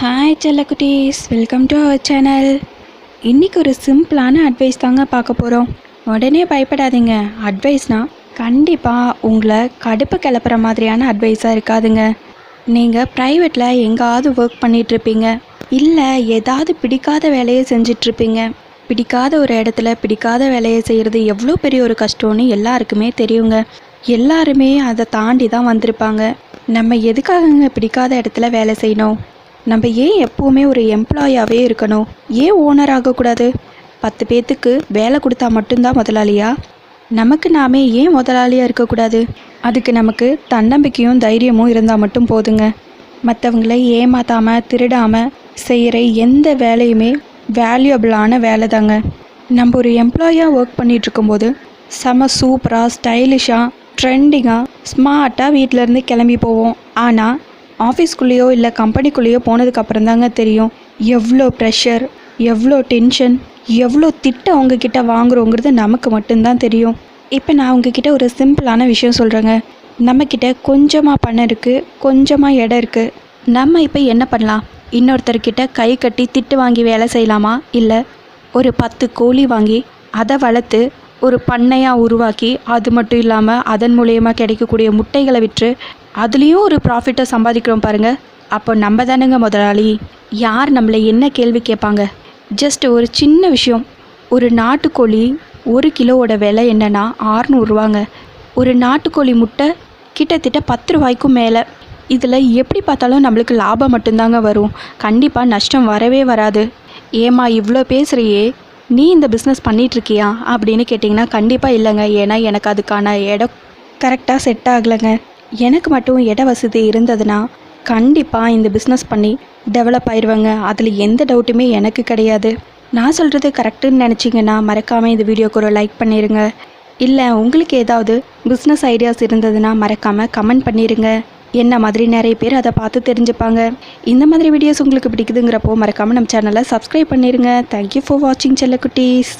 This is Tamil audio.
ஹாய் செல்லக்குட்டீஸ் வெல்கம் டு அவர் சேனல் இன்றைக்கி ஒரு சிம்பிளான அட்வைஸ் தாங்க பார்க்க போகிறோம் உடனே பயப்படாதீங்க. அட்வைஸ்னால் கண்டிப்பாக உங்களை கடுப்பு கிளப்புற மாதிரியான அட்வைஸாக இருக்காதுங்க. நீங்கள் ப்ரைவேட்டில் எங்காவது ஒர்க் பண்ணிகிட்ருப்பீங்க இல்லை ஏதாவது பிடிக்காத வேலையை செஞ்சிட்ருப்பீங்க பிடிக்காத ஒரு இடத்துல பிடிக்காத வேலையை செய்கிறது எவ்வளோ பெரிய ஒரு கஷ்டம்னு எல்லாருக்குமே தெரியுங்க. எல்லாருமே அதை தாண்டி தான் வந்திருப்பாங்க. நம்ம எதுக்காகங்க பிடிக்காத இடத்துல வேலை செய்யணும்? நம்ம ஏன் எப்போவுமே ஒரு எம்ப்ளாயாகவே இருக்கணும்? ஏன் ஓனர் ஆகக்கூடாது? பத்து பேர்த்துக்கு வேலை கொடுத்தா மட்டும்தான் முதலாளியா? நமக்கு நாமே ஏன் முதலாளியாக இருக்கக்கூடாது? அதுக்கு நமக்கு தன்னம்பிக்கையும் தைரியமும் இருந்தால் மட்டும் போதுங்க. மற்றவங்களை ஏமாத்தாமல் திருடாமல் செய்கிற எந்த வேலையுமே வேல்யூபிளான வேலை தாங்க நம்ம ஒரு எம்ப்ளாயாக ஒர்க் பண்ணிகிட்ருக்கும்போது செம சூப்பராக ஸ்டைலிஷாக ட்ரெண்டிங்காக ஸ்மார்ட்டாக வீட்டிலேருந்து கிளம்பி போவோம். ஆனால் ஆஃபீஸ்க்குள்ளேயோ இல்லை கம்பெனிக்குள்ளேயோ போனதுக்கப்புறம் தாங்க தெரியும். எவ்வளோ ப்ரெஷர் எவ்வளோ டென்ஷன் எவ்வளோ திட்டம் அவங்கக்கிட்ட வாங்குறோங்கிறது நமக்கு மட்டும்தான் தெரியும். இப்போ நான் உங்ககிட்ட ஒரு சிம்பிளான விஷயம் சொல்கிறேங்க நம்மக்கிட்ட கொஞ்சமாக பணம் இருக்குது கொஞ்சமாக இடம் இருக்குது நம்ம இப்போ என்ன பண்ணலாம்? இன்னொருத்தர்கிட்ட கை கட்டி திட்டு வாங்கி வேலை செய்யலாமா? இல்லை ஒரு பத்து கோழி வாங்கி அதை வளர்த்து ஒரு பண்ணையாக உருவாக்கி அது மட்டும் இல்லாமல் அதன் மூலயமா கிடைக்கக்கூடிய முட்டைகளை விற்று அதுலேயும் ஒரு ப்ராஃபிட்டை சம்பாதிக்கிறோம் பாருங்கள் அப்போ நம்ம தானுங்க முதலாளி. யார் நம்மளை என்ன கேள்வி கேட்பாங்க? ஜஸ்ட் ஒரு சின்ன விஷயம். ஒரு நாட்டுக்கோழி ஒரு கிலோவோட விலை என்னென்னா ஆறுநூறுவாங்க ஒரு நாட்டுக்கோழி முட்டை கிட்டத்தட்ட பத்து ரூபாய்க்கும் மேலே. இதில் எப்படி பார்த்தாலும் நம்மளுக்கு லாபம் மட்டும்தாங்க வரும். கண்டிப்பாக நஷ்டம் வரவே வராது. ஏமா இவ்வளோ பேசுகிறியே நீ இந்த பிஸ்னஸ் பண்ணிகிட்ருக்கியா அப்படின்னு கேட்டிங்கன்னா கண்டிப்பாக இல்லைங்க. ஏன்னா எனக்கு அதுக்கான இடம் கரெக்டாக செட் ஆகலைங்க. எனக்கு மட்டும் இட வசதி இருந்ததுன்னா கண்டிப்பாக இந்த பிஸ்னஸ் பண்ணி டெவலப் ஆயிடுவாங்க அதில் எந்த டவுட்டுமே எனக்கு கிடையாது. நான் சொல்கிறது கரெக்டுன்னு நினச்சிங்கன்னா மறக்காமல் இந்த வீடியோக்கு ஒரு லைக் பண்ணிடுங்க இல்லை உங்களுக்கு ஏதாவது பிஸ்னஸ் ஐடியாஸ் இருந்ததுன்னா மறக்காமல் கமெண்ட் பண்ணிடுங்க என்ன மாதிரி நிறைய பேர் அதை பார்த்து தெரிஞ்சுப்பாங்க. இந்த மாதிரி வீடியோஸ் உங்களுக்கு பிடிக்குதுங்கிறப்போ மறக்காமல் நம்ம சேனலை சப்ஸ்கிரைப் பண்ணிடுங்க தேங்க்யூ ஃபார் வாட்சிங் செல்லக்குட்டீஸ்.